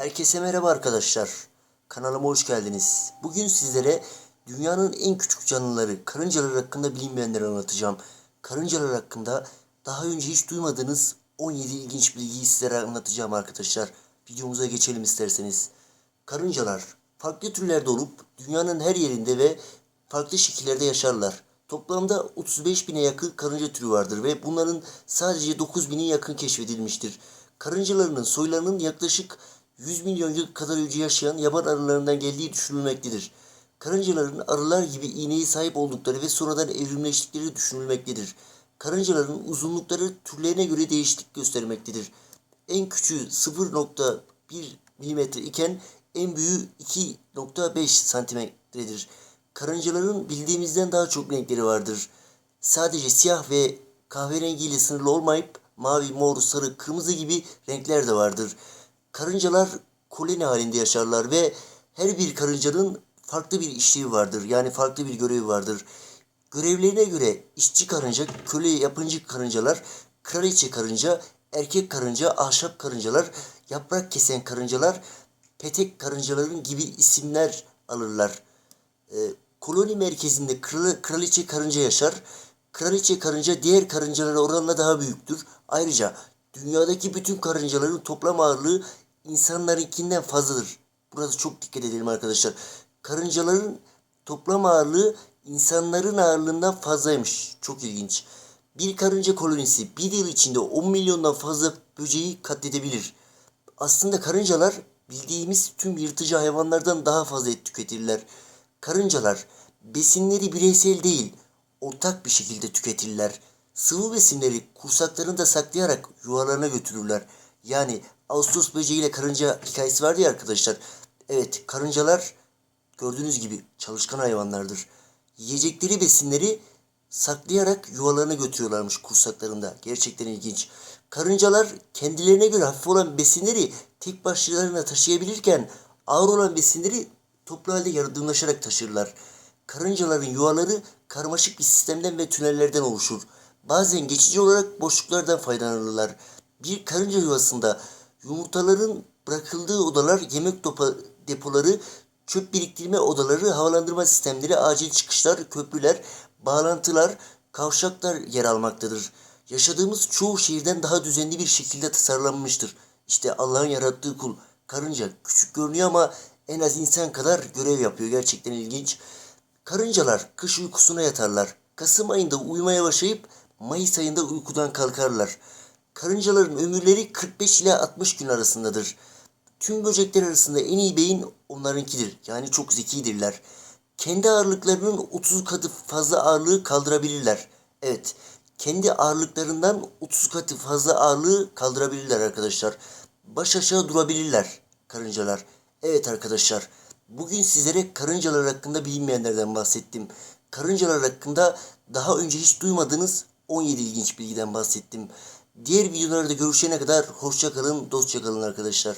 Herkese merhaba arkadaşlar. Kanalıma hoş geldiniz. Bugün sizlere dünyanın en küçük canlıları, karıncalar hakkında bilinmeyenleri anlatacağım. Karıncalar hakkında daha önce hiç duymadığınız 17 ilginç bilgiyi sizlere anlatacağım arkadaşlar. Videomuza geçelim isterseniz. Karıncalar farklı türlerde olup dünyanın her yerinde ve farklı şekillerde yaşarlar. Toplamda 35 bine yakın karınca türü vardır ve bunların sadece 9 bini yakın keşfedilmiştir. Karıncalarının soylarının yaklaşık 100 milyon yıl kadar önce yaşayan yaban arılarından geldiği düşünülmektedir. Karıncaların arılar gibi iğneye sahip oldukları ve sonradan evrimleştikleri düşünülmektedir. Karıncaların uzunlukları türlerine göre değişiklik göstermektedir. En küçüğü 0.1 milimetre iken en büyüğü 2.5 santimetredir. Karıncaların bildiğimizden daha çok renkleri vardır. Sadece siyah ve kahverengiyle sınırlı olmayıp mavi, mor, sarı, kırmızı gibi renkler de vardır. Karıncalar koloni halinde yaşarlar ve her bir karıncanın farklı bir işlevi vardır. Yani farklı bir görevi vardır. Görevlerine göre işçi karınca, köle yapıncı karıncalar, kraliçe karınca, erkek karınca, ahşap karıncalar, yaprak kesen karıncalar, petek karıncaların gibi isimler alırlar. Ee, koloni merkezinde kralı, kraliçe karınca yaşar. Kraliçe karınca diğer karıncalara oranla daha büyüktür. Ayrıca dünyadaki bütün karıncaların toplam ağırlığı insanlarınkinden fazladır. Burada çok dikkat edelim arkadaşlar. Karıncaların toplam ağırlığı insanların ağırlığından fazlaymış. Çok ilginç. Bir karınca kolonisi bir yıl içinde 10 milyondan fazla böceği katledebilir. Aslında karıncalar bildiğimiz tüm yırtıcı hayvanlardan daha fazla et tüketirler. Karıncalar besinleri bireysel değil, ortak bir şekilde tüketirler. Sıvı besinleri kursaklarında saklayarak yuvalarına götürürler. Yani Ağustos böceğiyle karınca hikayesi vardı ya arkadaşlar. Evet karıncalar gördüğünüz gibi çalışkan hayvanlardır. Yiyecekleri besinleri saklayarak yuvalarına götürüyorlarmış kursaklarında. Gerçekten ilginç. Karıncalar kendilerine göre hafif olan besinleri tek başlarına taşıyabilirken ağır olan besinleri toplu halde yardımlaşarak taşırlar. Karıncaların yuvaları karmaşık bir sistemden ve tünellerden oluşur. Bazen geçici olarak boşluklardan faydalanırlar. Bir karınca yuvasında yumurtaların bırakıldığı odalar, yemek topa, depoları, çöp biriktirme odaları, havalandırma sistemleri, acil çıkışlar, köprüler, bağlantılar, kavşaklar yer almaktadır. Yaşadığımız çoğu şehirden daha düzenli bir şekilde tasarlanmıştır. İşte Allah'ın yarattığı kul. Karınca küçük görünüyor ama en az insan kadar görev yapıyor. Gerçekten ilginç. Karıncalar kış uykusuna yatarlar. Kasım ayında uyumaya başlayıp Mayıs ayında uykudan kalkarlar. Karıncaların ömürleri 45 ile 60 gün arasındadır. Tüm böcekler arasında en iyi beyin onlarınkidir. Yani çok zekidirler. Kendi ağırlıklarının 30 katı fazla ağırlığı kaldırabilirler. Evet, kendi ağırlıklarından 30 katı fazla ağırlığı kaldırabilirler arkadaşlar. Baş aşağı durabilirler karıncalar. Evet arkadaşlar, bugün sizlere karıncalar hakkında bilinmeyenlerden bahsettim. Karıncalar hakkında daha önce hiç duymadığınız 17 ilginç bilgiden bahsettim. Diğer videolarda görüşene kadar hoşça kalın, dostça kalın arkadaşlar.